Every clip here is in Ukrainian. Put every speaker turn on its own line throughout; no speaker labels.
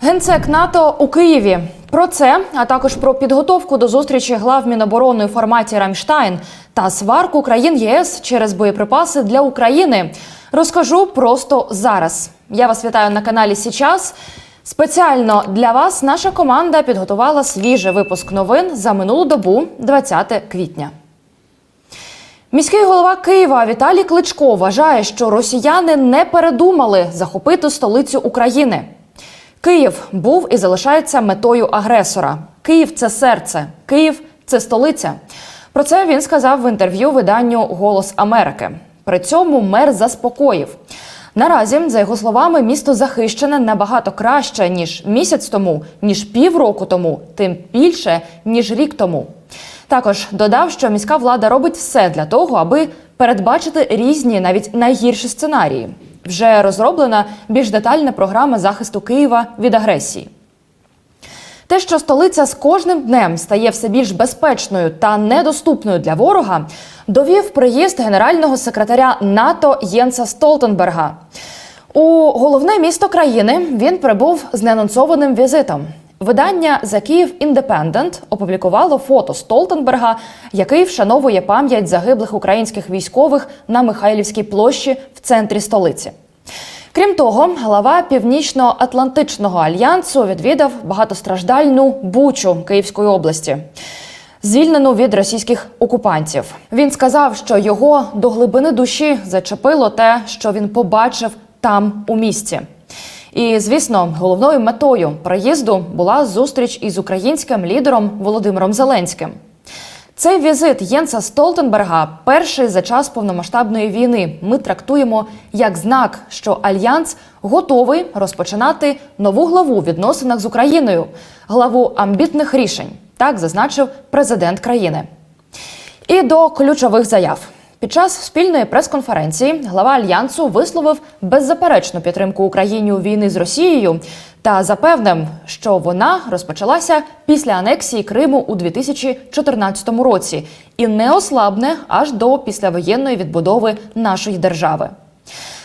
Генсек НАТО у Києві. Про це, а також про підготовку до зустрічі глав Міноборони у форматі Рамштайн та сварку країн ЄС через боєприпаси для України. Розкажу просто зараз. Я вас вітаю на каналі Січас. Спеціально для вас наша команда підготувала свіжий випуск новин за минулу добу, 20 квітня. Міський голова Києва Віталій Кличко вважає, що росіяни не передумали захопити столицю України. Київ був і залишається метою агресора. Київ це серце, Київ це столиця. Про це він сказав в інтерв'ю виданню Голос Америки. При цьому мер заспокоїв. Наразі, за його словами, місто захищене набагато краще ніж місяць тому, ніж півроку тому, тим більше ніж рік тому. Також додав, що міська влада робить все для того, аби передбачити різні, навіть найгірші сценарії. Вже розроблена більш детальна програма захисту Києва від агресії. Те, що столиця з кожним днем стає все більш безпечною та недоступною для ворога, довів приїзд генерального секретаря НАТО Єнса Столтенберга. У головне місто країни він прибув з неанонсованим візитом. Видання The Kyiv Independent опублікувало фото Столтенберга, який вшановує пам'ять загиблих українських військових на Михайлівській площі в центрі столиці. Крім того, глава Північно-Атлантичного альянсу відвідав багатостраждальну Бучу Київської області, звільнену від російських окупантів. Він сказав, що його до глибини душі зачепило те, що він побачив там у місті. І звісно, головною метою приїзду була зустріч із українським лідером Володимиром Зеленським. Цей візит Єнса Столтенберга перший за час повномасштабної війни. Ми трактуємо як знак, що альянс готовий розпочинати нову главу в відносинах з Україною, главу амбітних рішень. Так зазначив президент країни. І до ключових заяв. Під час спільної прес-конференції глава альянсу висловив беззаперечну підтримку Україні у війни з Росією та запевнив, що вона розпочалася після анексії Криму у 2014 році і не ослабне аж до післявоєнної відбудови нашої держави.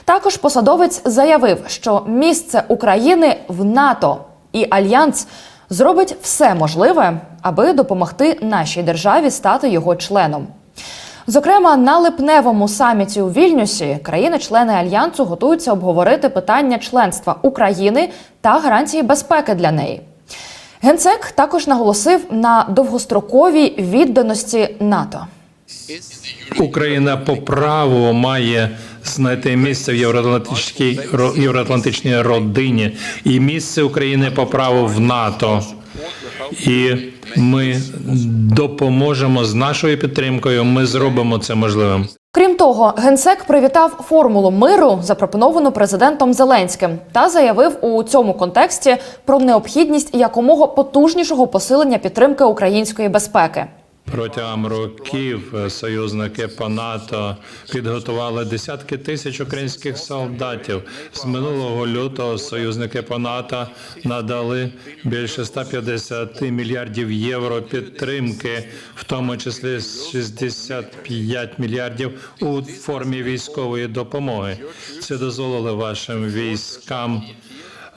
Також посадовець заявив, що місце України в НАТО і альянс зробить все можливе, аби допомогти нашій державі стати його членом. Зокрема, на липневому саміті у Вільнюсі країни-члени альянсу готуються обговорити питання членства України та гарантії безпеки для неї. Генсек також наголосив на довгостроковій відданості НАТО.
Україна по праву має знайти місце в євроатлантичній ро- євроатлантичній родині і місце України по праву в НАТО. І ми допоможемо з нашою підтримкою. Ми зробимо це можливим.
Крім того, генсек привітав формулу миру, запропоновану президентом Зеленським, та заявив у цьому контексті про необхідність якомога потужнішого посилення підтримки української безпеки.
Протягом років е, союзники по НАТО підготували десятки тисяч українських солдатів. З минулого лютого союзники по НАТО надали більше 150 мільярдів євро підтримки, в тому числі 65 мільярдів у формі військової допомоги. Це дозволило вашим військам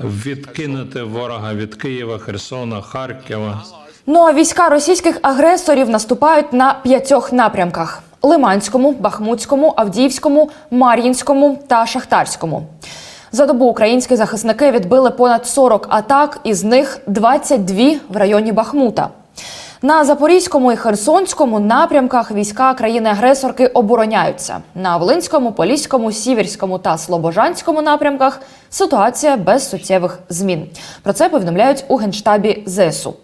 відкинути ворога від Києва, Херсона, Харкова.
Ну а війська російських агресорів наступають на п'ятьох напрямках: Лиманському, Бахмутському, Авдіївському, Мар'їнському та Шахтарському. За добу українські захисники відбили понад 40 атак, із них 22 в районі Бахмута. На Запорізькому і Херсонському напрямках війська країни-агресорки обороняються. На Волинському, Поліському, Сіверському та Слобожанському напрямках ситуація без суттєвих змін. Про це повідомляють у генштабі ЗСУ.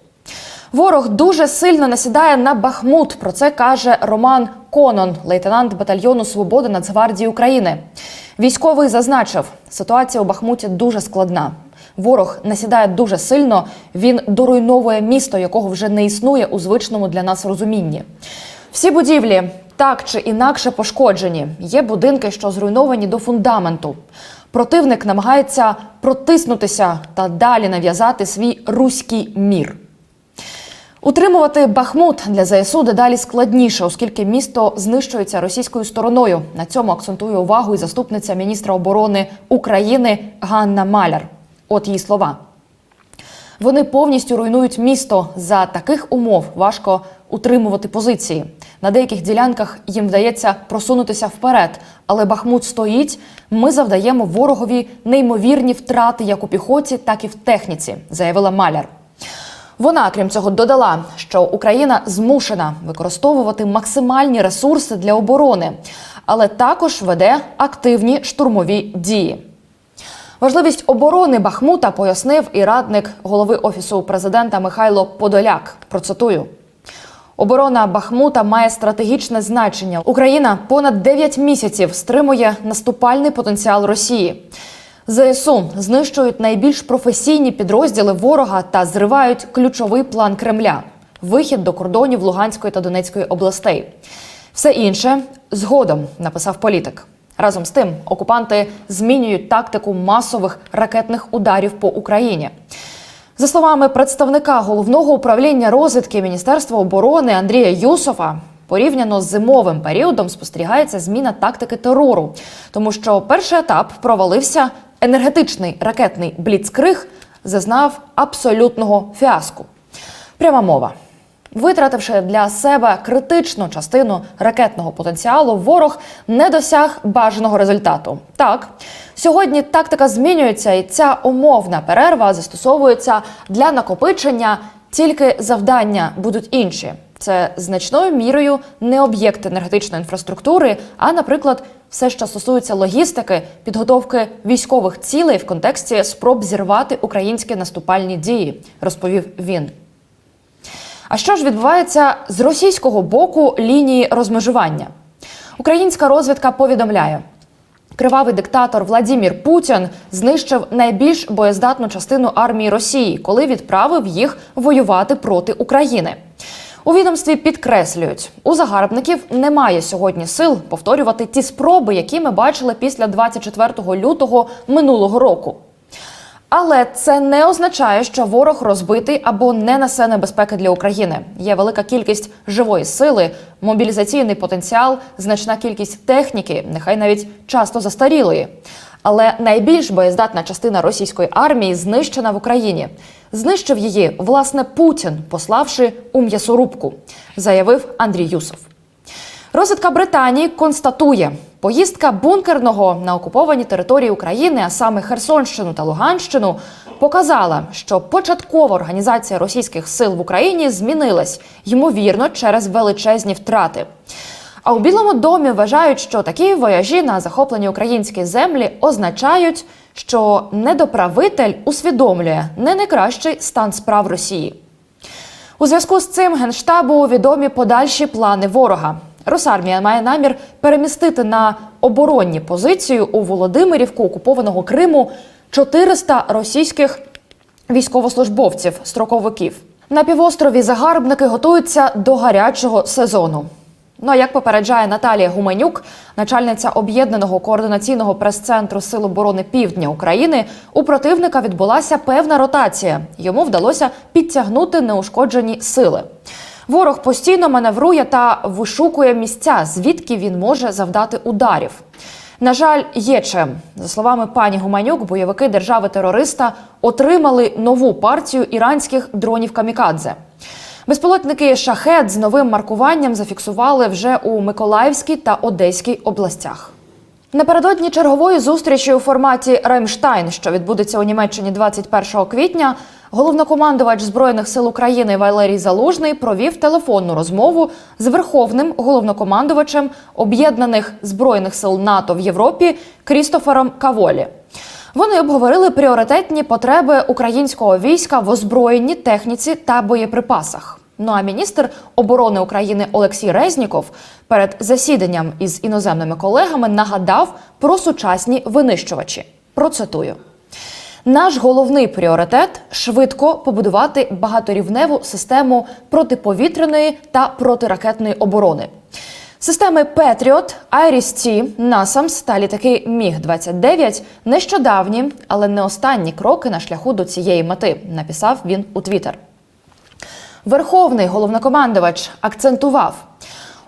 Ворог дуже сильно насідає на Бахмут. Про це каже Роман Конон, лейтенант батальйону Свободи Нацгвардії України. Військовий зазначив, ситуація у Бахмуті дуже складна. Ворог насідає дуже сильно. Він доруйновує місто, якого вже не існує у звичному для нас розумінні. Всі будівлі так чи інакше пошкоджені. Є будинки, що зруйновані до фундаменту. Противник намагається протиснутися та далі нав'язати свій руський мір. Утримувати Бахмут для ЗСУ дедалі складніше, оскільки місто знищується російською стороною. На цьому акцентує увагу і заступниця міністра оборони України Ганна Маляр. От її слова. Вони повністю руйнують місто. За таких умов важко утримувати позиції. На деяких ділянках їм вдається просунутися вперед, але Бахмут стоїть. Ми завдаємо ворогові неймовірні втрати як у піхоті, так і в техніці, заявила Маляр. Вона, крім цього, додала, що Україна змушена використовувати максимальні ресурси для оборони, але також веде активні штурмові дії. Важливість оборони Бахмута пояснив і радник голови офісу президента Михайло Подоляк. Процитую. Оборона Бахмута має стратегічне значення. Україна понад 9 місяців стримує наступальний потенціал Росії. ЗСУ знищують найбільш професійні підрозділи ворога та зривають ключовий план Кремля вихід до кордонів Луганської та Донецької областей. Все інше згодом написав політик. Разом з тим, окупанти змінюють тактику масових ракетних ударів по Україні. За словами представника головного управління розвідки Міністерства оборони Андрія Юсофа, порівняно з зимовим періодом спостерігається зміна тактики терору, тому що перший етап провалився енергетичний ракетний бліцкриг зазнав абсолютного фіаско. Пряма мова. Витративши для себе критичну частину ракетного потенціалу, ворог не досяг бажаного результату. Так, сьогодні тактика змінюється, і ця умовна перерва застосовується для накопичення, тільки завдання будуть інші. Це значною мірою не об'єкт енергетичної інфраструктури, а, наприклад, все, що стосується логістики, підготовки військових цілей в контексті спроб зірвати українські наступальні дії, розповів він. А що ж відбувається з російського боку лінії розмежування? Українська розвідка повідомляє. Кривавий диктатор Владімір Путін знищив найбільш боєздатну частину армії Росії, коли відправив їх воювати проти України. У відомстві підкреслюють, у загарбників немає сьогодні сил повторювати ті спроби, які ми бачили після 24 лютого минулого року. Але це не означає, що ворог розбитий або не несе небезпеки для України. Є велика кількість живої сили, мобілізаційний потенціал, значна кількість техніки, нехай навіть часто застарілої. Але найбільш боєздатна частина російської армії знищена в Україні. Знищив її власне Путін, пославши у м'ясорубку, заявив Андрій Юсов. Розвідка Британії констатує, поїздка бункерного на окуповані території України, а саме Херсонщину та Луганщину, показала, що початкова організація російських сил в Україні змінилась, ймовірно, через величезні втрати. А у Білому домі вважають, що такі вояжі на захоплені українські землі означають, що недоправитель усвідомлює не найкращий стан справ Росії. У зв'язку з цим генштабу відомі подальші плани ворога. Росармія має намір перемістити на оборонні позиції у Володимирівку окупованого Криму 400 російських військовослужбовців строковиків. На півострові загарбники готуються до гарячого сезону. Ну а як попереджає Наталія Гуменюк, начальниця об'єднаного координаційного прес-центру Сил оборони Півдня України, у противника відбулася певна ротація. Йому вдалося підтягнути неушкоджені сили. Ворог постійно маневрує та вишукує місця, звідки він може завдати ударів. На жаль, є чим. За словами пані Гуманюк, бойовики держави-терориста отримали нову партію іранських дронів камікадзе. Безпілотники шахет з новим маркуванням зафіксували вже у Миколаївській та Одеській областях. Напередодні чергової зустрічі у форматі Ремштайн, що відбудеться у Німеччині 21 квітня, головнокомандувач збройних сил України Валерій Залужний провів телефонну розмову з верховним головнокомандувачем об'єднаних збройних сил НАТО в Європі Крістофером Каволі. Вони обговорили пріоритетні потреби українського війська в озброєнні, техніці та боєприпасах. Ну а міністр оборони України Олексій Резніков перед засіданням із іноземними колегами нагадав про сучасні винищувачі. Процитую. Наш головний пріоритет швидко побудувати багаторівневу систему протиповітряної та протиракетної оборони. Системи Петріот, Айріс-Ті, Насамс та літаки Міг 29 нещодавні, але не останні кроки на шляху до цієї мети. Написав він у Твіттер. Верховний головнокомандувач акцентував.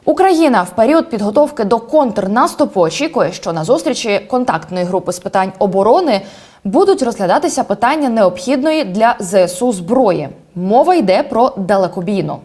Україна в період підготовки до контрнаступу очікує, що на зустрічі контактної групи з питань оборони будуть розглядатися питання необхідної для ЗСУ зброї. Мова йде про далекобійну.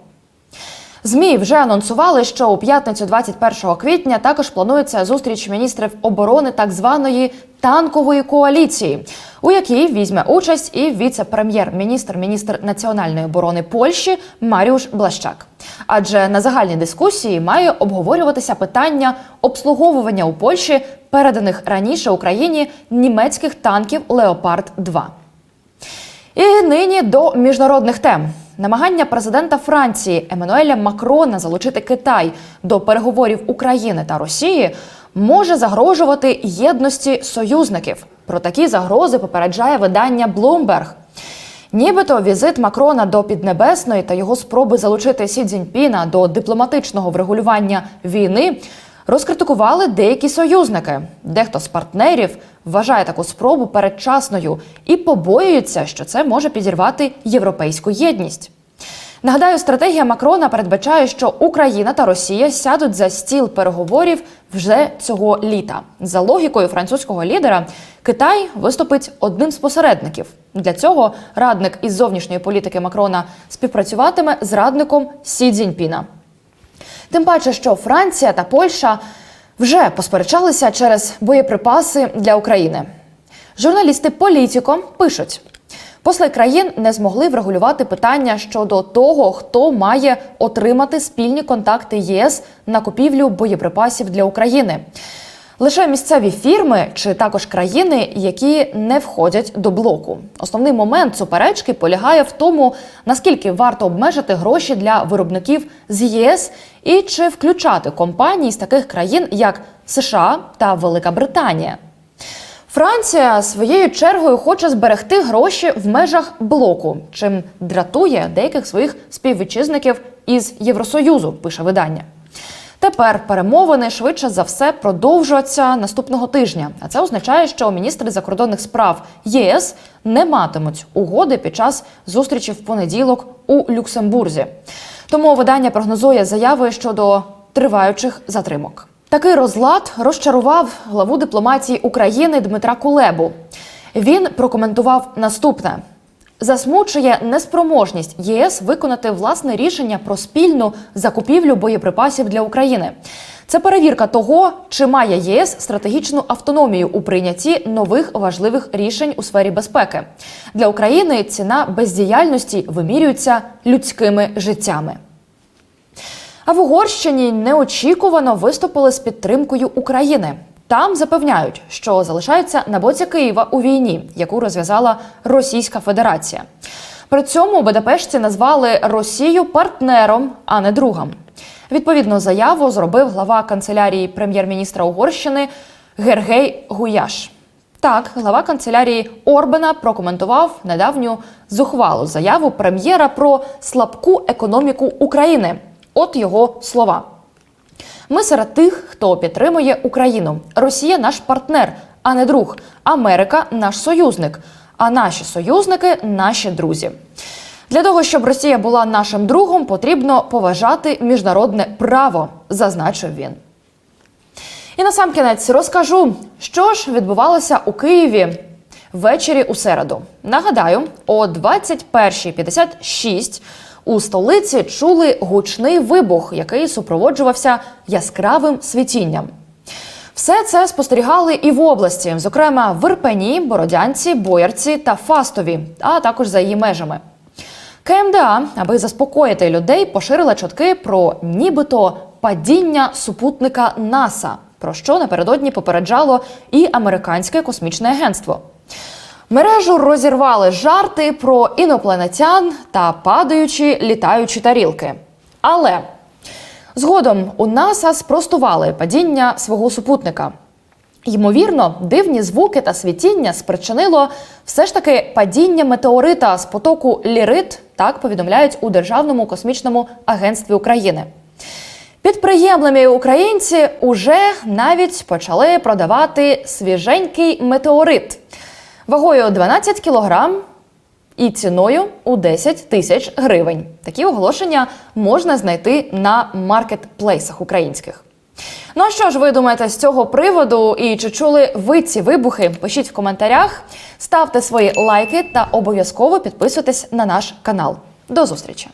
ЗМІ вже анонсували, що у п'ятницю 21 квітня також планується зустріч міністрів оборони так званої танкової коаліції, у якій візьме участь і віце-прем'єр-міністр, міністр національної оборони Польщі Маріуш Блащак. Адже на загальній дискусії має обговорюватися питання обслуговування у Польщі переданих раніше Україні німецьких танків Леопард 2 і нині до міжнародних тем. Намагання президента Франції Еммануеля Макрона залучити Китай до переговорів України та Росії може загрожувати єдності союзників. Про такі загрози попереджає видання Bloomberg. Нібито візит Макрона до Піднебесної та його спроби залучити Сі Цзіньпіна до дипломатичного врегулювання війни розкритикували деякі союзники. Дехто з партнерів вважає таку спробу передчасною і побоюється, що це може підірвати європейську єдність. Нагадаю, стратегія Макрона передбачає, що Україна та Росія сядуть за стіл переговорів вже цього літа. За логікою французького лідера, Китай виступить одним з посередників. Для цього радник із зовнішньої політики Макрона співпрацюватиме з радником Сі Цзіньпіна. Тим паче, що Франція та Польща вже посперечалися через боєприпаси для України. Журналісти Політіко пишуть. Посли країн не змогли врегулювати питання щодо того, хто має отримати спільні контакти ЄС на купівлю боєприпасів для України. Лише місцеві фірми чи також країни, які не входять до блоку. Основний момент суперечки полягає в тому, наскільки варто обмежити гроші для виробників з ЄС і чи включати компанії з таких країн, як США та Велика Британія. Франція своєю чергою хоче зберегти гроші в межах блоку, чим дратує деяких своїх співвітчизників із Євросоюзу, пише видання. Тепер перемовини швидше за все продовжуються наступного тижня. А це означає, що міністри закордонних справ ЄС не матимуть угоди під час зустрічі в понеділок у Люксембурзі. Тому видання прогнозує заяви щодо триваючих затримок. Такий розлад розчарував главу дипломатії України Дмитра Кулебу. Він прокоментував наступне: засмучує неспроможність ЄС виконати власне рішення про спільну закупівлю боєприпасів для України. Це перевірка того, чи має ЄС стратегічну автономію у прийнятті нових важливих рішень у сфері безпеки. Для України ціна бездіяльності вимірюється людськими життями. А в Угорщині неочікувано виступили з підтримкою України. Там запевняють, що залишаються на боці Києва у війні, яку розв'язала Російська Федерація. При цьому Будапешті назвали Росію партнером, а не другом. Відповідну заяву зробив глава канцелярії прем'єр-міністра Угорщини Гергей Гуяш. Так, глава канцелярії Орбана прокоментував недавню зухвалу заяву прем'єра про слабку економіку України. От його слова. Ми серед тих, хто підтримує Україну. Росія наш партнер, а не друг. Америка наш союзник. А наші союзники наші друзі. Для того, щоб Росія була нашим другом, потрібно поважати міжнародне право, зазначив він. І на сам кінець розкажу, що ж відбувалося у Києві ввечері у середу. Нагадаю, о 21.56 у столиці чули гучний вибух, який супроводжувався яскравим світінням. Все це спостерігали і в області, зокрема в Ірпені, Бородянці, Боярці та Фастові, а також за її межами. КМДА, аби заспокоїти людей, поширила чутки про нібито падіння супутника НАСА, про що напередодні попереджало і американське космічне агентство. Мережу розірвали жарти про інопланетян та падаючі літаючі тарілки. Але згодом у НАСА спростували падіння свого супутника. Ймовірно, дивні звуки та світіння спричинило все ж таки падіння метеорита з потоку Лірит, так повідомляють у Державному космічному агентстві України. Підприємливі українці уже навіть почали продавати свіженький метеорит вагою 12 кілограм і ціною у 10 тисяч гривень. Такі оголошення можна знайти на маркетплейсах українських. Ну а що ж ви думаєте з цього приводу? І чи чули ви ці вибухи? Пишіть в коментарях, ставте свої лайки та обов'язково підписуйтесь на наш канал. До зустрічі!